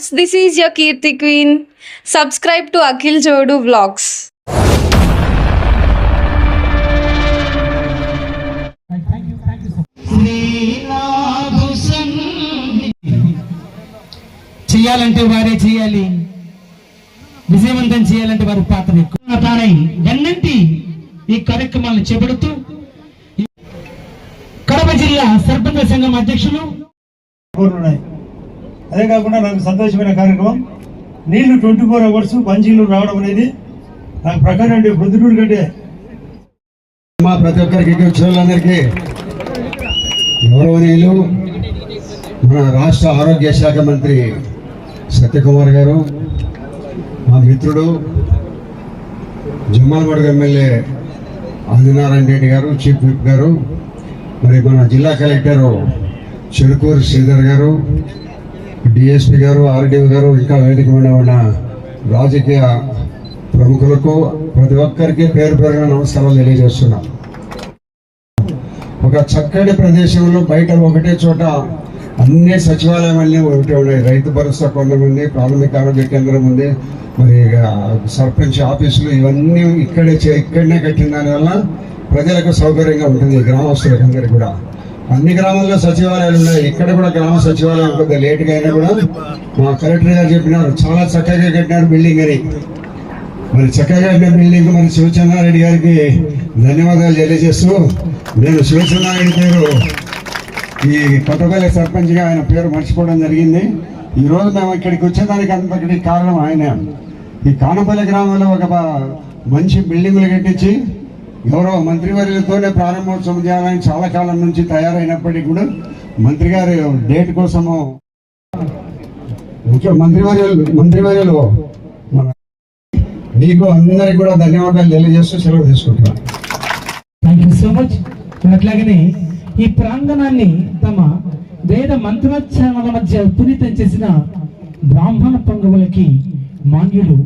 Viewers this is your Keerthi queen subscribe to Akhil జోడు vlogs చేయాలంటే వారే చేయాలి. విజయవంతం చేయాలంటే వారి పాత్ర ఎక్కువ. తానై ఎన్నంటి ఈ కార్యక్రమాలను చేపడుతూ కడప జిల్లా సర్పంచ సంఘం అధ్యక్షులు ఉన్నాయి అదే కాకుండా నాకు సంతోషమైన కార్యక్రమం. నీళ్ళు ట్వంటీ ఫోర్ అవర్స్ పంచీలు రావడం అనేది నాకు ప్రకారం అంటే ప్రొద్దుటూరు కంటే మా ప్రతి ఒక్కరికి ఇక్కడ వచ్చిన వాళ్ళందరికీ గౌరవనీయులు మన రాష్ట్ర ఆరోగ్య శాఖ మంత్రి సత్యకుమార్ గారు మా మిత్రుడు జమ్మలమడుగు ఎమ్మెల్యే ఆదినారాయణ రెడ్డి గారు చీఫ్ విప్ గారు మరి మన జిల్లా కలెక్టర్ చెరుకూరు శ్రీధర్ గారు డిఎస్పి గారు ఆర్డీఓ గారు ఇంకా వేదిక మీద ఉన్న రాజకీయ ప్రముఖులకు ప్రతి ఒక్కరికి పేరు పేరున నమస్కారాలు తెలియజేస్తున్నాం. ఒక చక్కటి ప్రదేశంలో బయట ఒకటే చోట అన్ని సచివాలయాలన్నీ ఒకటే ఉన్నాయి. రైతు భరోసా కొంతమంది ప్రాథమిక ఆరోగ్య కేంద్రం ఉంది మరి సర్పంచ్ ఆఫీసులు ఇవన్నీ ఇక్కడే ఇక్కడనే కట్టిన దానివల్ల ప్రజలకు సౌకర్యంగా ఉంటుంది గ్రామస్తులకు అందరికీ కూడా. అన్ని గ్రామాల్లో సచివాలయాలు ఉన్నాయి. ఇక్కడ కూడా గ్రామ సచివాలయం కొద్దిగా లేట్గా అయినా కూడా మా కలెక్టర్ గారు చెప్పినారు. చాలా చక్కగా కట్టినారు బిల్డింగ్ అని. మరి చక్కగా కట్టిన బిల్డింగ్ మరి శివచంద్రారెడ్డి గారికి ధన్యవాదాలు తెలియజేస్తూ నేను శివచంద్రారెడ్డి పేరు ఈ కొత్తపల్లి సర్పంచ్గా ఆయన పేరు మర్చిపోవడం జరిగింది. ఈరోజు మేము ఇక్కడికి వచ్చేదానికి అంతటి కారణం ఆయన. ఈ కానపల్లి గ్రామంలో ఒక మంచి బిల్డింగులు కట్టించి ఎవరో మంత్రివర్యులతోనే ప్రారంభోత్సవం చేయాలని చాలా కాలం నుంచి తయారైనప్పటికీ కూడా మంత్రి గారి డేట్ కోసము ముఖ్య మంత్రివర్యులు మంత్రివర్యులు మన మీకు అందరికి కూడా ధన్యవాదాలు తెలియజేస్తూ సెలవు తీసుకుంటున్నాను. థ్యాంక్ యూ సో మచ్ అట్లాగనే ఈ ప్రాంగణాన్ని తమ వేద మంత్రోచ్చారణల మధ్య పునీతం చేసిన బ్రాహ్మణ పంగువులకి మాన్యులు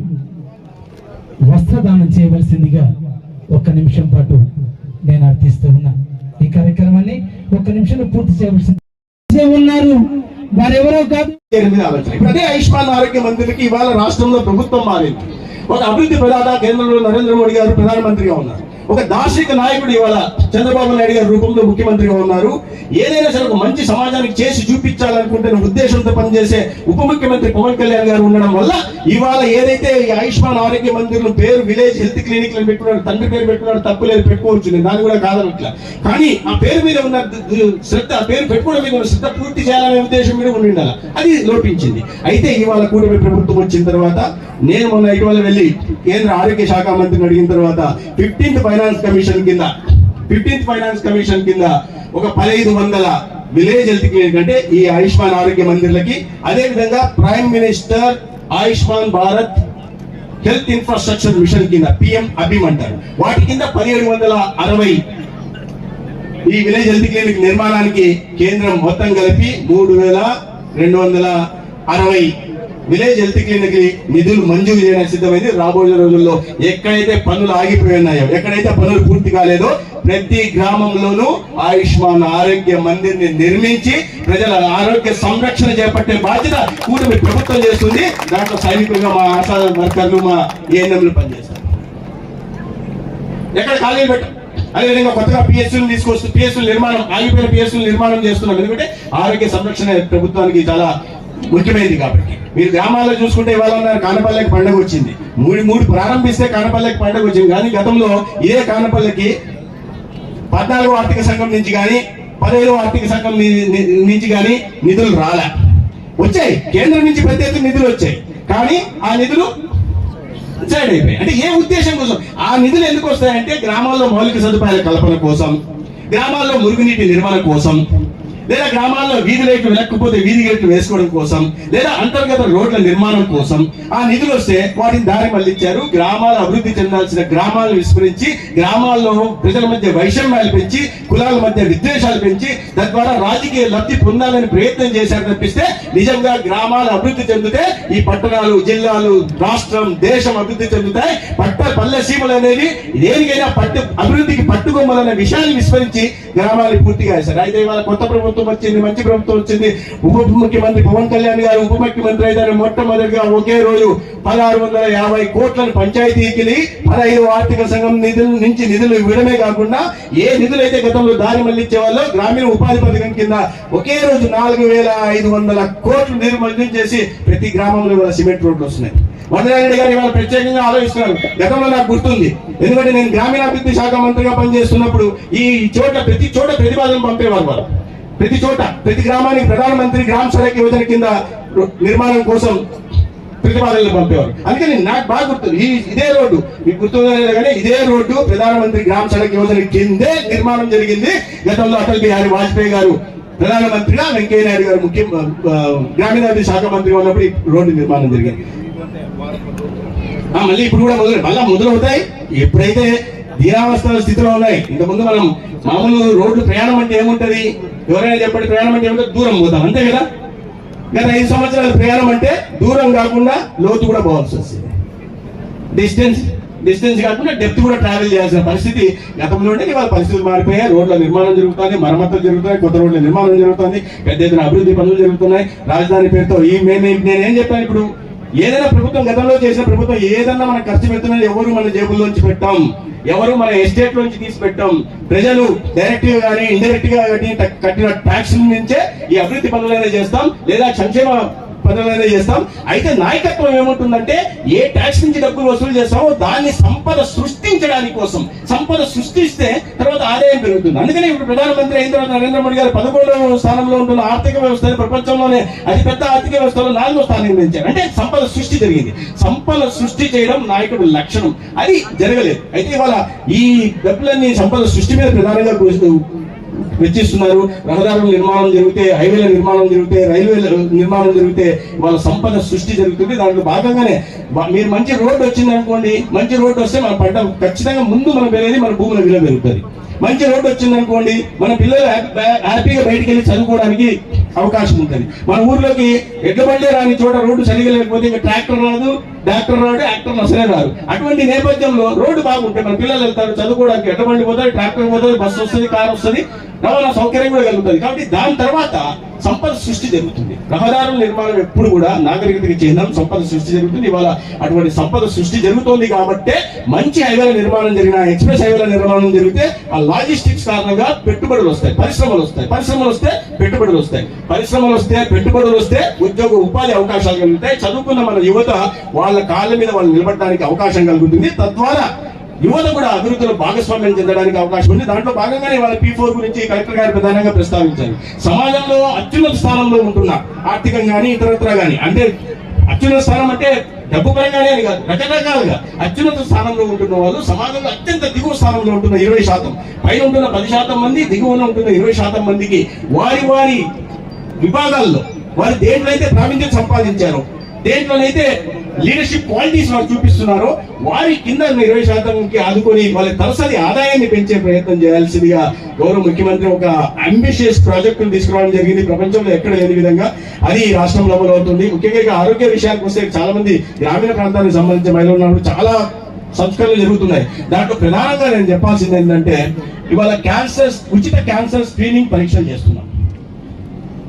వస్త్రదానం చేయవలసిందిగా ఒక్క నిమిషం పాటు నేను అర్థిస్తూ ఉన్నా. ఈ కార్యక్రమాన్ని ఒక్క నిమిషంలో పూర్తి చేయవలసింది. ఉన్నారు. వారెవరో కాదు. ఆలోచన. అదే ఆయుష్మాన్ ఆరోగ్య మంత్రికి ఇవాళ రాష్ట్రంలో ప్రభుత్వం మారింది. ఒక అభివృద్ధి ప్రధాన కేంద్రంలో నరేంద్ర మోడీ గారు ప్రధానమంత్రిగా ఉన్నారు. ఒక దార్శనిక నాయకుడు ఇవాళ చంద్రబాబు నాయుడు గారి రూపంలో ముఖ్యమంత్రిగా ఉన్నారు. ఏదైనా సరే ఒక మంచి సమాజానికి చేసి చూపించాలనుకుంటున్న ఉద్దేశంతో పనిచేసే ఉప ముఖ్యమంత్రి పవన్ కళ్యాణ్ గారు ఉండడం వల్ల ఇవాళ ఏదైతే ఈ ఆయుష్మాన్ ఆరోగ్య మందిర్లు పేరు విలేజ్ హెల్త్ క్లినిక్ పెట్టుకున్నాడు తండ్రి పేరు పెట్టుకున్నాడు తప్పు లేదు పెట్టుకోవచ్చు నేను దాన్ని కూడా కాదనట్ల కానీ ఆ పేరు మీద ఉన్న శ్రద్ధ ఆ పేరు పెట్టుకోవడం మీద ఉన్న శ్రద్ధ పూర్తి చేయాలనే ఉద్దేశం మీద ఉండి ఉండాలి. అది లోపించింది. అయితే ఇవాళ కూటమి ప్రభుత్వం వచ్చిన తర్వాత నేను మొన్న ఇటీవల వెళ్ళి కేంద్ర ఆరోగ్య శాఖ మంత్రిని అడిగిన తర్వాత ఫిఫ్టీన్త్ ఫైనాన్స్ కమిషన్ కింద ఫిఫ్టీన్త్ ఫైనాన్స్ కమిషన్ కింద ఒక పదహైదు వందల విలేజ్ హెల్త్ క్లినిక్ అంటే ఈ ఆయుష్మాన్ ఆరోగ్య మందిర్లకి అదే విధంగా prime minister Ayushman Bharat health infrastructure mission కింద పిఎం అభిమ్ అంటారు. వాటి కింద పదిహేడు వందల అరవై ఈ విలేజ్ హెల్త్ క్లినిక్ నిర్మాణానికి కేంద్రం మొత్తం కలిపి మూడు వేల రెండు వందల అరవై విలేజ్ హెల్త్ క్లినిక్ నిధులు మంజూరు చేయడానికి సిద్ధమైంది. రాబోయే రోజుల్లో ఎక్కడైతే పనులు ఆగిపోయి ఉన్నాయో ఎక్కడైతే పనులు పూర్తి కాలేదో ప్రతి గ్రామంలోనూ ఆయుష్మాన్ ఆరోగ్య మందిర్ నిర్మించి ప్రజల ఆరోగ్య సంరక్షణ చేపట్టే బాధ్యత కూటమి ప్రభుత్వం చేస్తుంది. దాంట్లో సైనికులుగా మా ఆశా వర్కర్లు మా ఏఎన్ఎంలు పనిచేస్తారు. ఎక్కడ ఖాళీలు పెట్టాం అదేవిధంగా కొత్తగా పిఎస్సీలు తీసుకొస్తూ పిఎస్సీల నిర్మాణం ఆగిపోయిన పిఎస్సీల నిర్మాణం చేస్తున్నాం ఎందుకంటే ఆరోగ్య సంరక్షణ ప్రభుత్వానికి చాలా ముఖ్యమైనది కాబట్టి. మీరు గ్రామాల్లో చూసుకుంటే ఇవాళ ఉన్నారు కానపల్లెకి పండుగ వచ్చింది. మూడు మూడు ప్రారంభిస్తే కానపల్లెకి పండుగ వచ్చింది. కానీ గతంలో ఇదే కానపల్లెకి పద్నాలుగో ఆర్థిక సంఘం నుంచి కానీ పదహైదో ఆర్థిక సంఘం నుంచి కానీ నిధులు రాలే. వచ్చాయి. కేంద్రం నుంచి ప్రత్యేక నిధులు వచ్చాయి. కానీ ఆ నిధులు సైడ్ అయిపోయాయి. అంటే ఏ ఉద్దేశం కోసం? ఆ నిధులు ఎందుకు వస్తాయంటే గ్రామాల్లో మౌలిక సదుపాయాల కల్పన కోసం గ్రామాల్లో మురుగునీటి నిర్వహణ కోసం లేదా గ్రామాల్లో వీధి లైట్లు లేకపోతే వీధి గేట్లు వేసుకోవడం కోసం లేదా అంతర్గత రోడ్ల నిర్మాణం కోసం ఆ నిధులు వస్తే వాటిని దారి మళ్ళించారు గ్రామాలు అభివృద్ధి చెందాల్సిన గ్రామాలను విస్మరించి గ్రామాల్లో ప్రజల మధ్య వైషమ్యాలు పెంచి కులాల మధ్య విద్వేషాలు పెంచి తద్వారా రాజకీయ లబ్ధి పొందాలని ప్రయత్నం చేశారు తప్పిస్తే నిజంగా గ్రామాలు అభివృద్ధి చెందితే ఈ పట్టణాలు జిల్లాలు రాష్ట్రం దేశం అభివృద్ధి చెందుతాయి. పట్ట పల్లె సీమలు అనేవి దేనికైనా పట్టు అభివృద్ధికి పట్టుకొమ్మలనే విషయాన్ని విస్మరించి గ్రామాలు పూర్తిగా వేశారు అయితే ఇవాళ కొత్త ప్రభుత్వం ప్రభుత్వం వచ్చింది మంచి ప్రభుత్వం వచ్చింది. ఉప ముఖ్యమంత్రి పవన్ కళ్యాణ్ గారు ఉప ముఖ్యమంత్రి అయితే మొట్టమొదటిగా ఒకే రోజు పదహారు వందల యాభై కోట్లను పంచాయతీకి పదహైదు ఆర్థిక సంఘం నిధుల నుంచి నిధులు ఇవ్వడమే కాకుండా ఏ నిధులు అయితే గతంలో దారి మళ్ళించే వాళ్ళు గ్రామీణ ఉపాధి పథకం కింద ఒకే రోజు నాలుగు వేల ఐదు వందల కోట్లు నిధులు మంజూరు చేసి ప్రతి గ్రామంలో ఇవాళ సిమెంట్ రోడ్లు వస్తున్నాయి. వందనారెడ్డి గారు ఇవాళ ప్రత్యేకంగా ఆలోచిస్తున్నారు. గతంలో నాకు గుర్తుంది. ఎందుకంటే నేను గ్రామీణాభివృద్ధి శాఖ మంత్రిగా పనిచేస్తున్నప్పుడు ఈ చోట ప్రతి చోట ప్రతిపాదన పంపేవారు వాళ్ళు. ప్రతి చోట ప్రతి గ్రామానికి ప్రధానమంత్రి గ్రామ సడక్ యోజన కింద నిర్మాణం కోసం ప్రతిపాదనలు పంపేవారు. అందుకని నాకు బాగా గుర్తుంది ఈ ఇదే రోడ్డు. మీకు గుర్తుందా కానీ ఇదే రోడ్డు ప్రధానమంత్రి గ్రామ సడక్ యోజన కిందే నిర్మాణం జరిగింది. గతంలో అటల్ బిహారీ వాజ్పేయి గారు ప్రధానమంత్రిగా వెంకయ్య నాయుడు గారు ముఖ్య గ్రామీణాభివృద్ధి శాఖ మంత్రి ఉన్నప్పుడు ఈ రోడ్డు నిర్మాణం జరిగింది. ఆ, మళ్ళీ ఇప్పుడు కూడా మొదలు మళ్ళా మొదలవుతాయి. ఎప్పుడైతే దీనావస్థ స్థితిలో ఉన్నాయి. ఇంతకుముందు మనం మామూలు రోడ్లు ప్రయాణం అంటే ఏముంటది? ఎవరైనా చెప్పండి ప్రయాణం అంటే ఏముంటుంది? దూరం పోతాం. అంతే కదా? గత ఐదు సంవత్సరాల ప్రయాణం అంటే దూరం కాకుండా లోతు కూడా పోవాల్సి వస్తుంది. డిస్టెన్స్ డిస్టెన్స్ కాకుండా డెప్త్ కూడా ట్రావెల్ చేయాల్సిన పరిస్థితి గతంలో ఉంటే ఇవాళ పరిస్థితులు మారిపోయాయి. రోడ్ల నిర్మాణం జరుగుతుంది మరమ్మతులు జరుగుతున్నాయి కొత్త రోడ్ల నిర్మాణం జరుగుతుంది పెద్ద ఎత్తున అభివృద్ధి పనులు జరుగుతున్నాయి. రాజధాని పేరుతో ఈ మేము నేనేం చెప్పాను ఇప్పుడు? ఏదైనా ప్రభుత్వం గతంలో చేసిన ప్రభుత్వం ఏదన్నా మనం ఖర్చు పెడుతున్నా ఎవరు మన జేబుల్లోంచి పెట్టాం. ఎవరు మన ఎస్టేట్ లోంచి తీసి పెట్టాం. ప్రజలు డైరెక్ట్గా కానీ ఇండైరెక్ట్గా కట్టిన ట్యాక్స్ నుంచే ఈ అభివృద్ధి పనులైనా చేస్తాం. లేదా సంక్షేమ పనులైనా చేస్తాం. అయితే నాయకత్వం ఏముంటుందంటే ఏ ట్యాక్స్ నుంచి డబ్బులు వసూలు చేస్తామో దాన్ని సంపద సృష్టించడానికి కోసం సంపద సృష్టిస్తే తర్వాత ఆదాయం పెరుగుతుంది. అందుకనే ఇప్పుడు ప్రధానమంత్రి అయిన తర్వాత నరేంద్ర మోడీ గారు పదకొండవ స్థానంలో ఉంటున్న ఆర్థిక వ్యవస్థ ప్రపంచంలోనే అతిపెద్ద ఆర్థిక వ్యవస్థలో నాలుగో స్థానం పెంచారు అంటే సంపద సృష్టి జరిగింది. సంపద సృష్టి చేయడం నాయకుడు లక్షణం. అది జరగలేదు. అయితే ఇవాళ ఈ డబ్బులన్నీ సంపద సృష్టి మీద ప్రధానంగా వెచ్చిస్తున్నారు. రహదారుల నిర్మాణం జరిగితే హైవేల నిర్మాణం జరిగితే రైల్వేల నిర్మాణం జరిగితే వాళ్ళ సంపద సృష్టి జరుగుతుంది. దాంట్లో భాగంగానే మీరు మంచి రోడ్డు వచ్చింది అనుకోండి మంచి రోడ్డు వస్తే మన పంట ఖచ్చితంగా ముందు మనం పెరిగేది మన భూముల విలువ పెరుగుతుంది. మంచి రోడ్డు వచ్చింది అనుకోండి మన పిల్లలు హ్యాపీ- హ్యాపీగా బయటికి వెళ్ళి చదువుకోవడానికి అవకాశం ఉంటుంది. మన ఊర్లోకి ఎడ్ల బండి రాని చోట రోడ్డు సరిగా లేకపోతే ఇంకా ట్రాక్టర్ రాదు డాక్టర్ రాడు యాక్టర్ అసలే రాదు అటువంటి నేపథ్యంలో రోడ్డు బాగుంటే మన పిల్లలు వెళ్తారు చదువుకోవడానికి ఎటువంటి బండి పోతుంది ట్రాక్టర్ పోతుంది బస్సు వస్తుంది కార్ వస్తుంది రవాణా సౌకర్యం కూడా కలుగుతుంది. కాబట్టి దాని తర్వాత సంపద సృష్టి జరుగుతుంది. రహదారుల నిర్మాణం ఎప్పుడు కూడా నాగరికతకి చెందిన సంపద సృష్టి జరుగుతుంది. ఇవాళ అటువంటి సంపద సృష్టి జరుగుతోంది కాబట్టి మంచి హైవేల నిర్మాణం జరిగిన ఎక్స్ప్రెస్ హైవేల నిర్మాణం జరిగితే ఆ లాజిస్టిక్స్ కారణంగా పెట్టుబడులు వస్తాయి పరిశ్రమలు వస్తాయి. పరిశ్రమలు వస్తే పెట్టుబడులు వస్తాయి. పరిశ్రమలు వస్తే పెట్టుబడులు వస్తే ఉద్యోగ ఉపాధి అవకాశాలు కలుగుతాయి. చదువుకున్న మన యువత వాళ్ళ కాళ్ళ మీద వాళ్ళు నిలబడడానికి అవకాశం కలుగుతుంది. తద్వారా యువత కూడా అభివృద్ధిలో భాగస్వామ్యం చెందడానికి అవకాశం ఉంది. దాంట్లో భాగంగానే వాళ్ళ పీ ఫోర్ గురించి కలెక్టర్ గారు ప్రధానంగా ప్రస్తావించారు. సమాజంలో అత్యున్నత స్థానంలో ఉంటున్న ఆర్థికంగా కానీ ఇతరత్ర కానీ అంటే అత్యున్నత స్థానం అంటే డబ్బు పరంగానే అని కాదు రకరకాలుగా అత్యున్నత స్థానంలో ఉంటున్న వాళ్ళు సమాజంలో అత్యంత దిగువ స్థానంలో ఉంటున్న ఇరవై శాతం. పైన ఉంటున్న పది శాతం మంది దిగువన ఉంటున్న ఇరవై శాతం మందికి వారి వారి విభాగాల్లో వారు దేంట్లోనైతే ప్రావీణ్యం సంపాదించారో దేంట్లోనైతే లీడర్షిప్ క్వాలిటీస్ వారు చూపిస్తున్నారో వారి కింద ఇరవై శాతంకి ఆదుకొని వాళ్ళ తలసరి ఆదాయాన్ని పెంచే ప్రయత్నం చేయాల్సిందిగా గౌరవ ముఖ్యమంత్రి ఒక అంబిషియస్ ప్రాజెక్టును తీసుకురావడం జరిగింది. ప్రపంచంలో ఎక్కడ లేని విధంగా అది రాష్ట్రంలో అమలు అవుతుంది. ముఖ్యంగా ఇక ఆరోగ్య విషయానికి వస్తే చాలా మంది గ్రామీణ ప్రాంతానికి సంబంధించిన మహిళలు ఉన్నారు. చాలా సంస్కరణలు జరుగుతున్నాయి. దాంట్లో ప్రధానంగా నేను చెప్పాల్సింది ఏంటంటే ఇవాళ క్యాన్సర్ ఉచిత క్యాన్సర్ స్క్రీనింగ్ పరీక్షలు చేస్తున్నాం.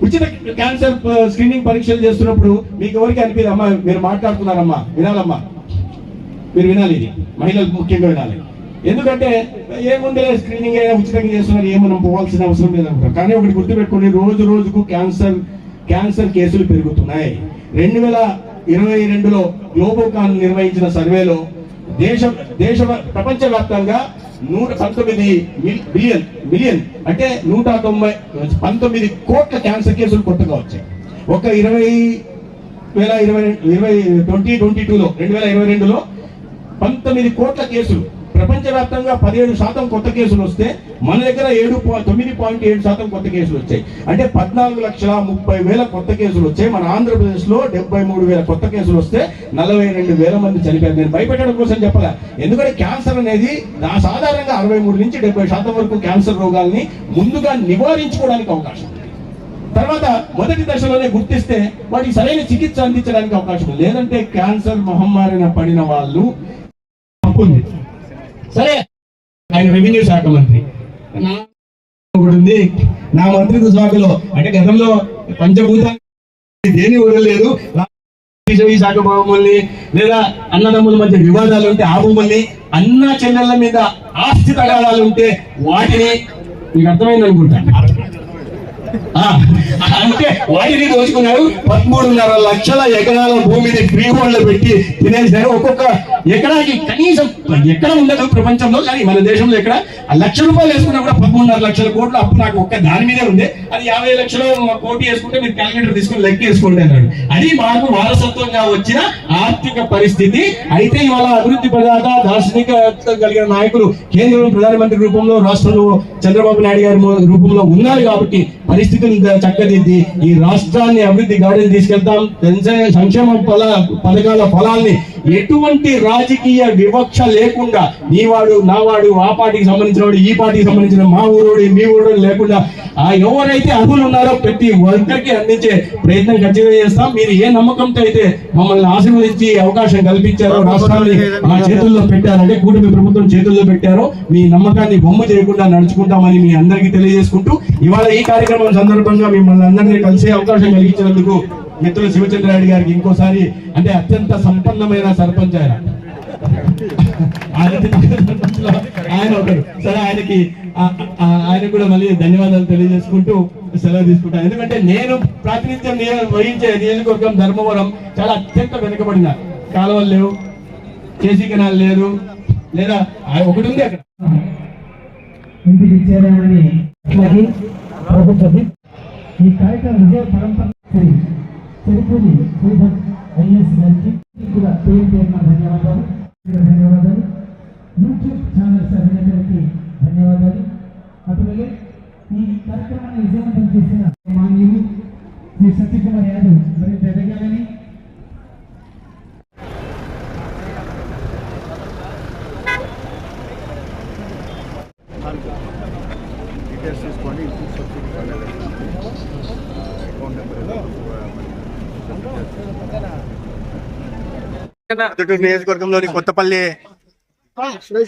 ఉచిత క్యాన్సర్ స్క్రీనింగ్ uh, పరీక్షలు చేస్తున్నప్పుడు మీకు ఎవరికి అనిపించదు అమ్మా మీరు మాట్లాడుతున్నారమ్మా వినాలమ్మా. మీరు వినాలి ఇది. మహిళలు ముఖ్యంగా వినాలి. ఎందుకంటే ఏముంది స్క్రీనింగ్ అయినా ఉచితంగా చేస్తున్నారు ఏం మనం పోవాల్సిన అవసరం లేదనుకుంటారు. కానీ ఒకటి గుర్తుపెట్టుకుని రోజు రోజుకు క్యాన్సర్ క్యాన్సర్ కేసులు పెరుగుతున్నాయి. రెండు వేల ఇరవై రెండులో గ్లోబోకాన్ నిర్వహించిన సర్వేలో దేశ దేశ ప్రపంచవ్యాప్తంగా నూట పంతొమ్మిది బిలియన్ బిలియన్ అంటే నూట తొంభై పంతొమ్మిది కోట్ల క్యాన్సర్ కేసులు కొత్తగా వచ్చాయి ఒక ఇరవై వేల ఇరవై ఇరవై ట్వంటీ ట్వంటీ టూలో రెండు వేల ఇరవై రెండులో పంతొమ్మిది కోట్ల కేసులు ప్రపంచవ్యాప్తంగా పదిహేడు శాతం కొత్త కేసులు వస్తే మన దగ్గర ఏడు తొమ్మిది పాయింట్ ఏడు శాతం కొత్త కేసులు వచ్చాయి. అంటే పద్నాలుగు లక్షల ముప్పై వేల కొత్త కేసులు వచ్చాయి. మన ఆంధ్రప్రదేశ్లో డెబ్బై మూడు వేల కొత్త కేసులు వస్తే నలభై రెండు వేల మంది చనిపోయారు. నేను భయపెట్టడం కోసం చెప్పలే. ఎందుకంటే క్యాన్సర్ అనేది నా సాధారణంగా అరవై మూడు నుంచి డెబ్బై శాతం వరకు క్యాన్సర్ రోగాల్ని ముందుగా నివారించుకోవడానికి అవకాశం తర్వాత మొదటి దశలోనే గుర్తిస్తే వాటికి సరైన చికిత్స అందించడానికి అవకాశం ఉంది. లేదంటే క్యాన్సర్ మహమ్మారిన పడిన వాళ్ళు తప్పు సరే ఆయన రెవెన్యూ శాఖ మంత్రి. నా ఒకటి ఉంది నా మంత్రిత్వ శాఖలో అంటే గతంలో పంచభూత దేని వదలలేదు ఈ శాఖ భూముల్ని లేదా అన్నదమ్ముల మధ్య వివాదాలు ఉంటే ఆ భూముల్ని అన్న చెల్లెళ్ళ మీద ఆస్తి తగాదాలు ఉంటే వాటిని మీకు అర్థమైంది అనుకుంటాను అంటే వాటిని దోచుకున్నాడు. పదమూడున్నర లక్షల ఎకరాల భూమిని ఫ్రీ హోల్డ్ పెట్టి తినేసారు ఒక్కొక్క ఎకరాకి కనీసం ఎక్కడ ఉండదు ప్రపంచంలో కానీ మన దేశంలో ఎక్కడ లక్ష రూపాయలు వేసుకున్నా కూడా పదమూడున్నర లక్షల కోట్లు అప్పు నాకు ఒక్క దాని మీదే ఉంది. అది యాభై లక్షలు కోటి వేసుకుంటే మీరు క్యాలిక్యులేటర్ తీసుకుని లెక్క వేసుకోండి అన్నాడు. అది మాకు వారసత్వంగా వచ్చిన ఆర్థిక పరిస్థితి. అయితే ఇవాళ అభివృద్ధి ప్రదాత దార్శనిక కలిగిన నాయకులు కేంద్రంలో ప్రధానమంత్రి రూపంలో రాష్ట్రంలో చంద్రబాబు నాయుడు గారి రూపంలో ఉన్నారు కాబట్టి పరిస్థితిని చక్కదిద్ది. ఈ రాష్ట్రాన్ని అభివృద్ధి గాడిని తీసుకెళ్తాం. సంక్షేమ- ఫల పథకాల ఫలాల్ని ఎటువంటి రాజకీయ వివక్ష లేకుండా నీవాడు నావాడు ఆ పార్టీకి సంబంధించిన వాడు ఈ పార్టీకి సంబంధించిన మా ఊరోడు మీ ఊరోడు లేకుండా ఆ ఎవరైతే అర్హులు ఉన్నారో ప్రతి ఒక్కరికి అందించే ప్రయత్నం ఖచ్చితంగా చేస్తాం. మీరు ఏ నమ్మకంతో అయితే మమ్మల్ని ఆశీర్వదించి అవకాశం కల్పించారో రాష్ట్రాన్ని మా చేతుల్లో పెట్టారంటే కూటమి ప్రభుత్వం చేతుల్లో పెట్టారో మీ నమ్మకాన్ని బొమ్మ చేయకుండా నడుచుకుంటామని మీ అందరికీ తెలియజేసుకుంటూ ఇవాళ ఈ కార్యక్రమం సందర్భంగా మిమ్మల్ని అందరినీ కలిసే అవకాశం కలిగించినందుకు మిత్రులు శివచంద్రారెడ్డి గారికి ఇంకోసారి అంటే అత్యంత సంపన్నమైన సర్పంచ్ ఆయన. ఆయన ఒకరు. సరే ఆయనకి ఆయన ఆయనకు కూడా మళ్ళీ ధన్యవాదాలు తెలియజేసుకుంటూ సెలవు తీసుకుంటాను. ఎందుకంటే నేను ప్రాతినిధ్యం వహించే నియోజకవర్గం ధర్మవరం చాలా అత్యంత వెనుకబడిన కాలువలు లేవు కేసీ కెనాలు లేదు లేదా ఒకటి ఉంది అక్కడ. ఈ కార్యక్రమం విజయ పరంపర శ్రీ శ్రీధర్ ఐఎస్ గారికి కూడా పేరు పేరున ధన్యవాదాలు. ధన్యవాదాలు. యూట్యూబ్ ఛానల్స్ అధినేతలకి ధన్యవాదాలు. అటువలే ఈ కార్యక్రమాన్ని విజయవంతం చేసిన మాన్యులు శ్రీ సత్యకుమార్ యాదవ్ మరింత ఎదగాలని పొద్దుటూరు నియోజకవర్గంలోని కొత్తపల్లి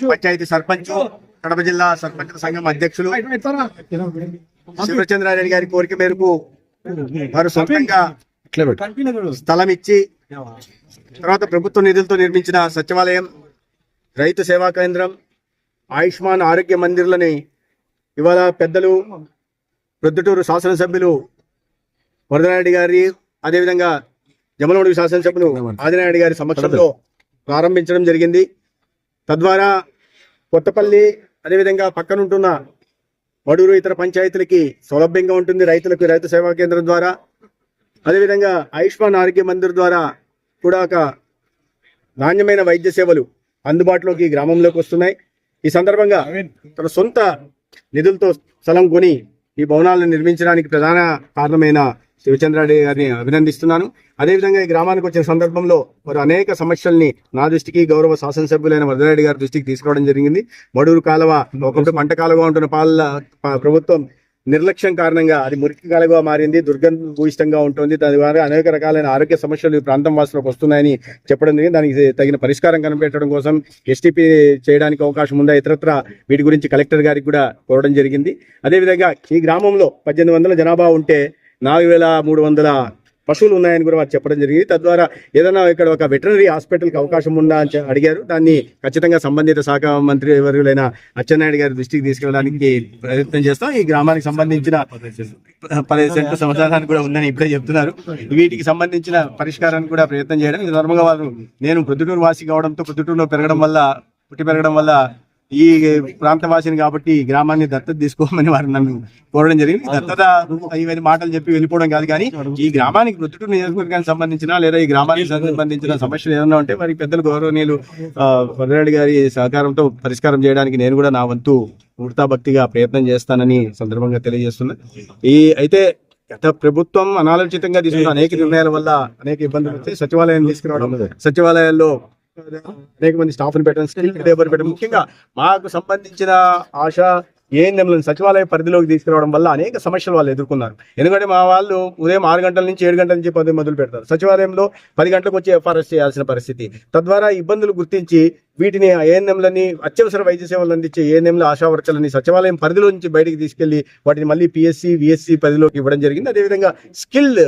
పంచాయతీ సర్పంచ్ కడప జిల్లా సర్పంచుల సంఘం అధ్యక్షులు శివచంద్రారెడ్డి గారి కోరిక మేరకు వారు సొంతంగా స్థలం ఇచ్చి తర్వాత ప్రభుత్వ నిధులతో నిర్మించిన సచివాలయం రైతు సేవా కేంద్రం ఆయుష్మాన్ ఆరోగ్య మందిర్లని ఇవాళ పెద్దలు ప్రొద్దుటూరు శాసనసభ్యులు వరదనారెడ్డి గారి అదేవిధంగా జమలమూడి శాసనసభ్యులు ఆదినాయుడు గారి సమక్షంలో ప్రారంభించడం జరిగింది. తద్వారా కొత్తపల్లి అదేవిధంగా పక్కనుంటున్న మడూరు ఇతర పంచాయతీలకి సౌలభ్యంగా ఉంటుంది. రైతులకు రైతు సేవా కేంద్రం ద్వారా. అదేవిధంగా ఆయుష్మాన్ ఆరోగ్య మందిర్ ద్వారా కూడా ఒక నాణ్యమైన వైద్య సేవలు అందుబాటులోకి ఈ గ్రామంలోకి వస్తున్నాయి. ఈ సందర్భంగా తన సొంత నిధులతో స్థలం కొని ఈ భవనాలను నిర్మించడానికి ప్రధాన కారణమైన శివచంద్రారెడ్డి గారిని అభినందిస్తున్నాను. అదేవిధంగా ఈ గ్రామానికి వచ్చిన సందర్భంలో వారు అనేక సమస్యల్ని నా దృష్టికి గౌరవ శాసనసభ్యులైన వరదరెడ్డి గారి దృష్టికి తీసుకురావడం జరిగింది. మడూరు కాలువ ఒకప్పుడు పంట కాలువ ఉంటున్న పాల ప్రభుత్వం నిర్లక్ష్యం కారణంగా అది మురికి కాలుగా మారింది దుర్గంధ భూయిష్టంగా ఉంటుంది. దాని ద్వారా అనేక రకాలైన ఆరోగ్య సమస్యలు ఈ ప్రాంతం వాసులకు వస్తున్నాయని చెప్పడం జరిగింది. దానికి తగిన పరిష్కారం కనిపెట్టడం కోసం ఎస్టీపీ చేయడానికి అవకాశం ఉందా ఇతరత్ర వీటి గురించి కలెక్టర్ గారికి కూడా కోరడం జరిగింది. అదేవిధంగా ఈ గ్రామంలో పద్దెనిమిది వందల జనాభా ఉంటే నాలుగు వేల మూడు వందల పశువులు ఉన్నాయని కూడా వారు చెప్పడం జరిగింది. తద్వారా ఏదైనా ఇక్కడ ఒక వెటనరీ హాస్పిటల్కి అవకాశం ఉందా అని అడిగారు. దాన్ని ఖచ్చితంగా సంబంధిత శాఖ మంత్రి వర్యులైన అచ్చెన్నాయుడు గారి దృష్టికి తీసుకెళ్ళడానికి ప్రయత్నం చేస్తాం. ఈ గ్రామానికి సంబంధించిన పదిహేను సెంట్ల సమాధానాన్ని కూడా ఉందని ఇప్పుడే చెప్తున్నారు. వీటికి సంబంధించిన పరిష్కారాన్ని కూడా ప్రయత్నం చేయడం. ఈ వారు నేను ప్రొద్దుటూరు వాసి కావడంతో ప్రొద్దుటూరులో పెరగడం వల్ల పుట్టి పెరగడం వల్ల ఈ ప్రాంతవాసిని కాబట్టి ఈ గ్రామాన్ని దత్తత తీసుకోమని వారు నన్ను కోరడం జరిగింది. దత్తత ఇవన్నీ మాటలు చెప్పి వెళ్ళిపోవడం కాదు కానీ ఈ గ్రామానికి ప్రొద్దుటూరు నియోజకవర్గానికి సంబంధించిన లేదా ఈ గ్రామానికి సంబంధించిన సమస్యలు ఏదైనా ఉంటే మరి పెద్దలు గౌరవనీయులు ఆ, గారి సహకారంతో పరిష్కారం చేయడానికి నేను కూడా నా వంతు ఉడతా భక్తిగా ప్రయత్నం చేస్తానని సందర్భంగా తెలియజేస్తున్నా. ఈ అయితే గత ప్రభుత్వం అనాలోచితంగా తీసుకున్న అనేక నిర్ణయాల వల్ల అనేక ఇబ్బందులు వచ్చాయి. సచివాలయం తీసుకురావడం సచివాలయాల్లో అనేక మంది స్టాఫ్ని పెట్టడం స్కిల్ లేబర్ పెట్టడం. ముఖ్యంగా మాకు సంబంధించిన ఆశ ఏఎన్ఎంలను సచివాలయ పరిధిలోకి తీసుకురావడం వల్ల అనేక సమస్యలు వాళ్ళు ఎదుర్కొన్నారు. ఎందుకంటే మా వాళ్ళు ఉదయం ఆరు గంటల నుంచి ఏడు గంటల నుంచి పది మొదలు పెడతారు. సచివాలయంలో పది గంటలకు వచ్చి ఎఫ్ఆర్ఎస్ చేయాల్సిన పరిస్థితి. తద్వారా ఇబ్బందులు గుర్తించి వీటిని ఏఎన్ఎంలని అత్యవసర వైద్య సేవలు అందించే ఏఎన్ఎంల ఆశా వర్కర్లని సచివాలయం పరిధిలో నుంచి బయటకు తీసుకెళ్ళి వాటిని మళ్ళీ పిఎస్సి విఎస్సి పరిధిలోకి ఇవ్వడం జరిగింది. అదేవిధంగా స్కిల్డ్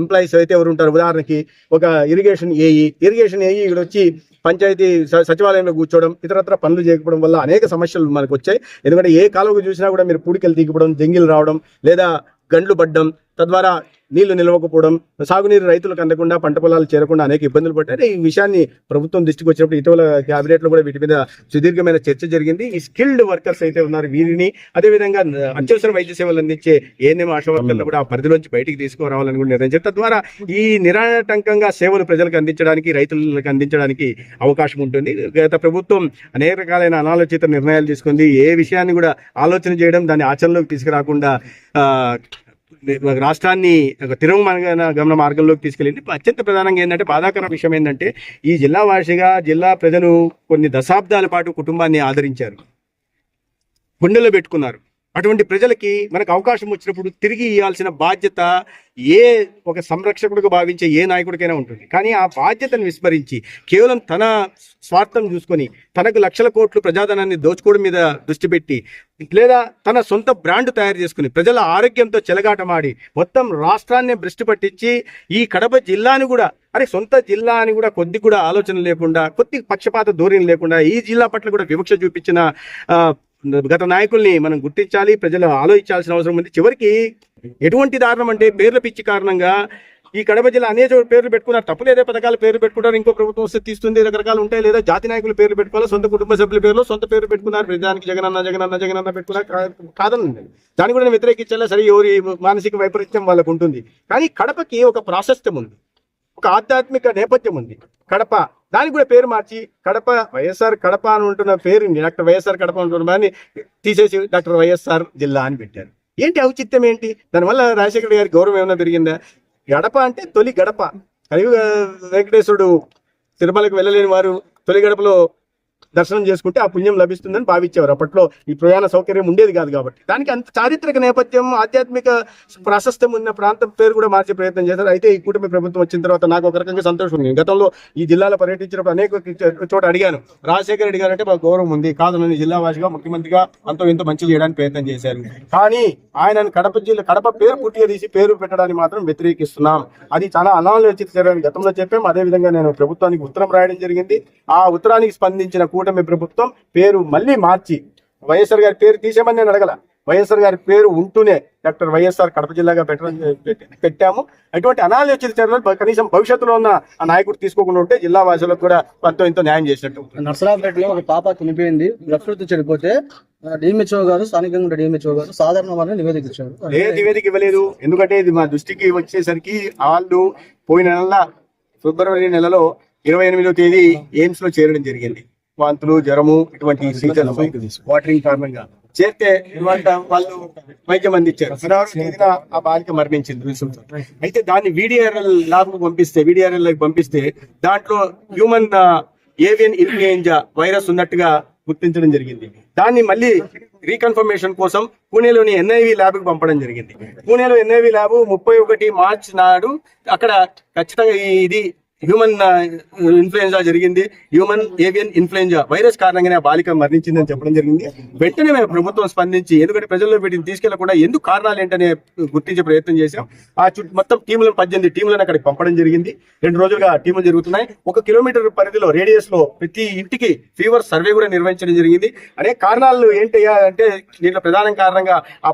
ఎంప్లాయీస్ అయితే ఎవరు ఉంటారు ఉదాహరణకి ఒక ఇరిగేషన్ ఏఈ ఇరిగేషన్ ఏఈ ఇక్కడ వచ్చి పంచాయతీ స- సచివాలయంలో కూర్చోవడం ఇతరత్ర పనులు చేయకపోవడం వల్ల అనేక సమస్యలు మనకు వచ్చాయి. ఎందుకంటే ఏ కాలువకు చూసినా కూడా మీరు పూడికలు దిగిపోవడం జంగిలు రావడం లేదా గండ్లు పడ్డం తద్వారా నీళ్ళు నిలవకపోవడం సాగునీరు రైతులకు అందకుండా పంట పొలాలు చేరకుండా అనేక ఇబ్బందులు పడ్డారు ఈ విషయాన్ని ప్రభుత్వం దృష్టికి వచ్చినప్పుడు ఇటీవల క్యాబినెట్లో కూడా వీటి మీద సుదీర్ఘమైన చర్చ జరిగింది. ఈ స్కిల్డ్ వర్కర్స్ అయితే ఉన్నారు వీరిని. అదేవిధంగా అత్యవసర వైద్య సేవలు అందించే ఏఎన్ఎం ఆశా వర్కర్లు కూడా ఆ పరిధిలోంచి బయటికి తీసుకురావాలని కూడా నిర్ణయించారు తద్వారా ఈ నిరాటంకంగా సేవలు ప్రజలకు అందించడానికి రైతులకు అందించడానికి అవకాశం ఉంటుంది. గత ప్రభుత్వం అనేక రకాలైన అనాలోచిత నిర్ణయాలు తీసుకుంది. ఏ విషయాన్ని కూడా ఆలోచన చేయడం దాన్ని ఆచరణలోకి తీసుకురాకుండా రాష్ట్రాన్ని ఒక గమన మార్గంలోకి తీసుకెళ్ళింది. అత్యంత ప్రధానంగా ఏంటంటే బాధాకర విషయం ఏంటంటే ఈ జిల్లా వాసిగా జిల్లా ప్రజలు కొన్ని దశాబ్దాల పాటు కుటుంబాన్ని ఆదరించారు. గుండెలో పెట్టుకున్నారు. అటువంటి ప్రజలకి మనకు అవకాశం వచ్చినప్పుడు తిరిగి ఇవ్వాల్సిన బాధ్యత ఏ ఒక సంరక్షకుడిగా భావించే ఏ నాయకుడికైనా ఉంటుంది. కానీ ఆ బాధ్యతను విస్మరించి కేవలం తన స్వార్థం చూసుకొని తనకు లక్షల కోట్లు ప్రజాధనాన్ని దోచుకోవడం మీద దృష్టి పెట్టి లేదా తన సొంత బ్రాండ్ తయారు చేసుకుని ప్రజల ఆరోగ్యంతో చెలగాటమాడి మొత్తం రాష్ట్రాన్ని భ్రష్టి పట్టించి ఈ కడప జిల్లాని కూడా అరే సొంత జిల్లా అని కూడా కొద్ది కూడా ఆలోచన లేకుండా కొద్ది పక్షపాత ధోరణి లేకుండా ఈ జిల్లా పట్ల కూడా వివక్ష చూపించిన గత నాయకుల్ని మనం గుర్తించాలి ప్రజలు ఆలోచించాల్సిన అవసరం ఉంది. చివరికి ఎటువంటి దారుణం అంటే పేర్ల పిచ్చి కారణంగా ఈ కడప జిల్లా అనేక పేర్లు పెట్టుకున్నారు. తప్పులేదే పథకాలు పేర్లు పెట్టుకుంటారు. ఇంకో ప్రభుత్వం వస్తే తీస్తుంది. రకరకాలు ఉంటాయి లేదా జాతి నాయకులు పేర్లు పెట్టుకోవాలి? సొంత కుటుంబ సభ్యుల పేర్లు సొంత పేరు పెట్టుకున్నారు. ప్రజానికి జగనన్న జగనన్న జగనన్న పెట్టుకున్నారు. కా- కాదనండి దాన్ని కూడా నేను వ్యతిరేకించాలా? సరే ఎవరి మానసిక వైపరీత్యం వాళ్ళకు ఉంటుంది. కానీ కడపకి ఒక ప్రాశస్త్యం ఉంది. ఒక ఆధ్యాత్మిక నేపథ్యం ఉంది. కడప దానికి కూడా పేరు మార్చి కడప వైఎస్ఆర్ కడప అని ఉంటున్న పేరుని డాక్టర్ వైఎస్ఆర్ కడప ఉంటున్న దాన్ని తీసేసి డాక్టర్ వైఎస్ఆర్ జిల్లా అని పెట్టారు. ఏంటి ఔచిత్యం ఏంటి? దానివల్ల రాజశేఖర్ గారి గౌరవం ఏమైనా పెరిగిందా? గడప అంటే తొలి గడప. కలియుగ వెంకటేశ్వరుడు తిరుమలకు వెళ్ళలేని వారు తొలి గడపలో దర్శనం చేసుకుంటే ఆ పుణ్యం లభిస్తుందని భావించేవారు. అప్పట్లో ఈ ప్రయాణ సౌకర్యం ఉండేది కాదు కాబట్టి. దానికి అంత చారిత్రక నేపథ్యం ఆధ్యాత్మిక ప్రాశస్త్యం ఉన్న ప్రాంతం పేరు కూడా మార్చే ప్రయత్నం చేశారు. అయితే ఈ కూటమి ప్రభుత్వం వచ్చిన తర్వాత నాకు ఒక రకంగా సంతోషం ఉంది. గతంలో ఈ జిల్లాలో పర్యటించినప్పుడు అనేక చోట అడిగాను. రాజశేఖర రెడ్డి గారు అంటే మాకు గౌరవం ఉంది. కాదు నన్ను జిల్లా వాసిగా ముఖ్యమంత్రిగా అంతో ఎంతో మంచి చేయడానికి ప్రయత్నం చేశారు. కానీ ఆయనను కడప జిల్లా కడప పేరు పుట్టిగా తీసి పేరు పెట్టడానికి మాత్రం వ్యతిరేకిస్తున్నాం. అది చాలా అనాలోచిత చర్యని గతంలో చెప్పాము అదే విధంగా నేను ప్రభుత్వానికి ఉత్తరం రాయడం జరిగింది. ఆ ఉత్తరానికి స్పందించిన కూటమి ప్రభుత్వం పేరు మళ్ళీ మార్చి వైఎస్ఆర్ గారి పేరు తీసేమని నేను అడగల. వైఎస్ఆర్ గారి పేరు ఉంటూనే డాక్టర్ వైఎస్ఆర్ కడప జిల్లాగా పెట్టడం పెట్టి- పెట్టాము. అటువంటి అనాలోచిత చర్యలు కనీసం భవిష్యత్తులో ఉన్న ఆ నాయకుడు తీసుకోకుండా ఉంటే జిల్లా వాసులకు కూడా ఎంతో ఎంతో న్యాయం చేసినట్టు నర్సరాపేటలో ఒక పాప చనిపోయింది. ప్రకృతి చెడిపోతే డిఎంహెచ్ఓ గారు స్థానికంగా డిఎంహెచ్ఓ గారు సాధారణ వాళ్ళని నివేదిక ఇచ్చారు. ఏ నివేదిక ఇవ్వలేదు. ఎందుకంటే ఇది మా దృష్టికి వచ్చేసరికి వాళ్ళు పోయిన నెల ఫిబ్రవరి నెలలో ఇరవై ఎనిమిదో తేదీ ఎయిమ్స్లో చేరడం జరిగింది. వాంతులు జ్వరము ఇటువంటి సీజన్స్ వాటరింగ్ కారణంగా చేస్తే వాళ్ళు వైద్యం అందించారు. పదహారు ఆ బాలిక మరణించింది అయితే దాన్ని వీడిఆర్ఎల్ ల్యాబ్ పంపిస్తే వీడిఆర్ఎల్ పంపిస్తే దాంట్లో హ్యూమన్ ఏవియన్ ఇన్ఫ్లుయెంజా వైరస్ ఉన్నట్టుగా గుర్తించడం జరిగింది. దాన్ని మళ్ళీ రీకన్ఫర్మేషన్ కోసం పూణేలోని ఎన్ఐవి ల్యాబ్కి పంపడం జరిగింది. పూణేలో ఎన్ఐవి ల్యాబ్ ముప్పై ఒకటి మార్చ్ నాడు అక్కడ ఖచ్చితంగా ఇది హ్యూమన్ ఇన్ఫ్లుయెంజా uh, జరిగింది. హ్యూమన్ ఏవియన్ ఇన్ఫ్లుయెంజా వైరస్ కారణంగానే ఆ బాలిక మరణించిందని చెప్పడం జరిగింది. వెంటనే మేము ప్రభుత్వం స్పందించి ఎందుకంటే ప్రజల్లో వీటిని తీసుకెళ్ళకుండా ఎందుకు కారణాలు ఏంటనే గుర్తించే ప్రయత్నం చేశాం. ఆ చుట్టూ మొత్తం టీములను పద్దెనిమిది టీములను అక్కడికి పంపడం జరిగింది. రెండు రోజులుగా టీములు జరుగుతున్నాయి. ఒక కిలోమీటర్ పరిధిలో రేడియస్లో ప్రతి ఇంటికి ఫీవర్ సర్వే కూడా నిర్వహించడం జరిగింది. అనే కారణాలు ఏంటయ్యా అంటే దీంట్లో ప్రధాన కారణంగా ఆ